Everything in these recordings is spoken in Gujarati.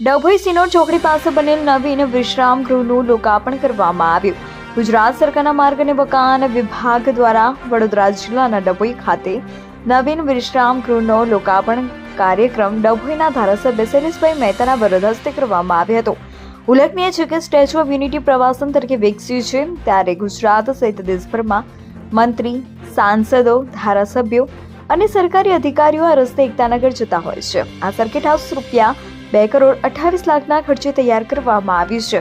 ડભોઈ સિનોર ચોકડી પાસે બનેલ નવીન વિશ્રામ ગૃહનું લોકાર્પણ કરવામાં આવ્યું. ગુજરાત સરકારના માર્ગ અને મકાન વિભાગ દ્વારા વડોદરા જિલ્લાના ડભોઈ ખાતે નવીન વિશ્રામ ગૃહનો લોકાર્પણ કાર્યક્રમ ડભોઈના ધારાસભ્ય શૈલેષભાઈ મહેતાના વરદ હસ્તે કરવામાં આવ્યો હતો. ઉલ્લેખનીય છે કે સ્ટેચ્યુ ઓફ યુનિટી પ્રવાસન તરીકે વિકસ્યું છે, ત્યારે ગુજરાત સહિત દેશભરમાં મંત્રી, સાંસદો, ધારાસભ્યો અને સરકારી અધિકારીઓ આ રસ્તે એકતાનગર જતા હોય છે. આ સર્કિટ હાઉસ રૂપિયા બે કરોડ અઠ્ઠાવીસ લાખના ખર્ચે તૈયાર કરવામાં આવ્યું છે.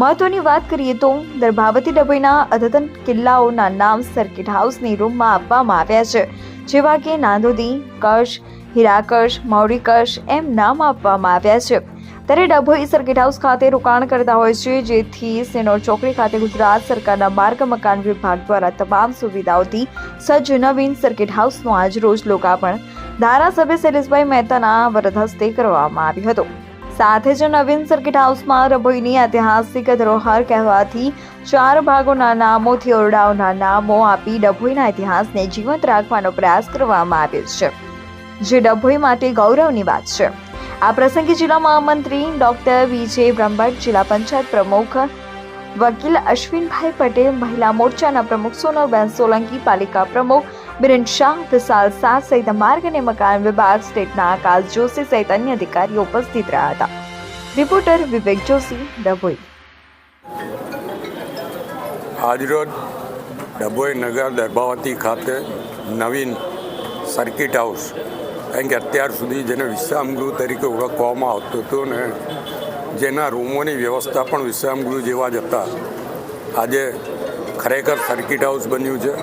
મહત્વની વાત કરીએ તો દર્ભાવતી ડભોઈના અદ્યતન કિલ્લાઓના નામ સર્કિટ હાઉસની રૂમમાં આપવામાં આવ્યા છે. જેવા કે નાંદોદી, કચ્છ હીરાકશ મૌરીકશ એમ નામ આપવામાં આવ્યા છે. ત્યારે ડભોઈ સર્કિટ હાઉસ ખાતે રોકાણ કરતા હોય છે, જેથી સેનોર ચોકડી ખાતે ગુજરાત સરકારના માર્ગ, મકાન વિભાગ દ્વારા તમામ સુવિધાઓથી સજ્જ નવીન સર્કિટ હાઉસનું આજ રોજ લોકાર્પણ ધારાસભ્ય શૈલેષભાઈ મહેતાના વરદ હસ્તે કરવામાં આવ્યું હતું. સાથે જ નવીન સર્કિટ હાઉસમાં રભોઈની ઐતિહાસિક ધરોહર કહેવાથી ચાર ભાગોના નામોથી ઓરડાઓના નામો આપી ડભોઈના ઇતિહાસને જીવંત રાખવાનો પ્રયાસ કરવામાં આવ્યો છે. જે ડભોઈ માટે ગૌરવની વાત છે. આ પ્રસંગે જિલ્લા મહામંત્રી ડોક્ટર વિજય બ્રહ્મભટ્ટ, જિલ્લા પંચાયત પ્રમુખ વકીલ અશ્વિનભાઈ પટેલ, મહિલા મોરચાના પ્રમુખ સોનલબેન સોલંકી, પાલિકા પ્રમુખ બિરેન શાહ વિશાલ શાહ સહિત માર્ગ અને મકાન વિભાગ સ્ટેટના આકાશ જોશી સહિત અન્ય અધિકારીઓ ઉપસ્થિત રહ્યા હતા. રિપોર્ટર વિવેક જોશી, ડભોઈ. આજરોજ ડભોઈ નગર દર્ભાવતી ખાતે નવીન સર્કિટ હાઉસ, કારણ કે અત્યાર સુધી જેને વિશ્રામગૃહ તરીકે ઓળખવામાં આવતું હતું ને, જેના રૂમોની વ્યવસ્થા પણ વિશ્રામગૃહ જેવા જ હતા. આજે ખરેખર સર્કિટ હાઉસ બન્યું છે.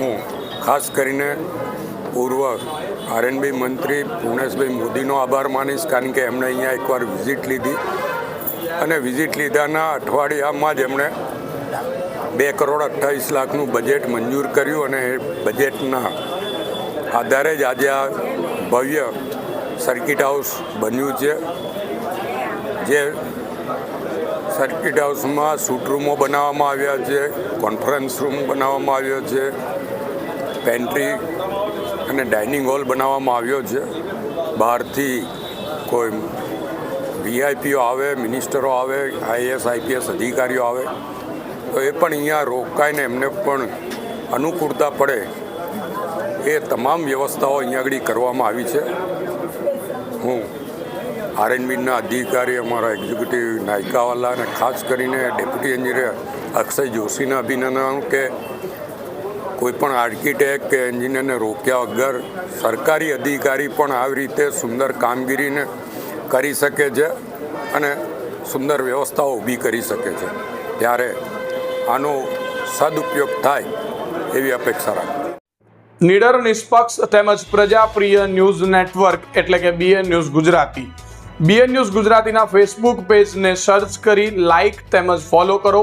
હું ખાસ કરીને પૂર્વ આરએનબી મંત્રી પૂર્ણેશભાઈ મોદીનો આભાર માનીશ, કારણ કે એમણે અહીંયા એકવાર વિઝિટ લીધી. અને વિઝિટ લીધાના અઠવાડિયામાં જ એમણે બે કરોડ અઠ્ઠાવીસ લાખનું બજેટ મંજૂર કર્યું અને એ બજેટના આધારે જ આજે આ ભવ્ય સર્કિટ હાઉસ બન્યું છે. જે સર્કિટ હાઉસમાં સૂટ રૂમો બનાવવામાં આવ્યા છે કોન્ફરન્સ રૂમ બનાવવામાં આવ્યો છે. પેન્ટ્રી અને ડાઇનિંગ હોલ બનાવવામાં આવ્યો છે. બહારથી કોઈ વીઆઈપીઓ આવે મિનિસ્ટરો આવે આઈએસ આઈપીએસ અધિકારીઓ આવે, તો એ પણ અહીંયા રોકાઈને એમને પણ અનુકૂળતા પડે એ તમામ વ્યવસ્થાઓ અહીંયા આગળ કરવામાં આવી છે. હું આરએનબીના અધિકારી, અમારા એક્ઝિક્યુટિવ નાયકાવાલા અને ખાસ કરીને ડેપ્યુટી એન્જિનિયર અક્ષય જોશીને અભિનંદન કે કોઈ પણ આર્કિટેક્ટ કે એન્જિનિયરને રોક્યા વગર સરકારી અધિકારી પણ આવી રીતે સુંદર કામગીરીને કરી શકે છે અને સુંદર વ્યવસ્થાઓ ઊભી કરી શકે છે. ત્યારે આનો સદુપયોગ થાય એવી અપેક્ષા રાખું. નીડર, નિષ્પક્ષ તેમજ પ્રજાપ્રિય ન્યૂઝ નેટવર્ક એટલે કે BN news Gujarati. BN news ગુજરાતીના ફેસબુક પેજને સર્ચ કરી લાઇક તેમજ ફોલો કરો.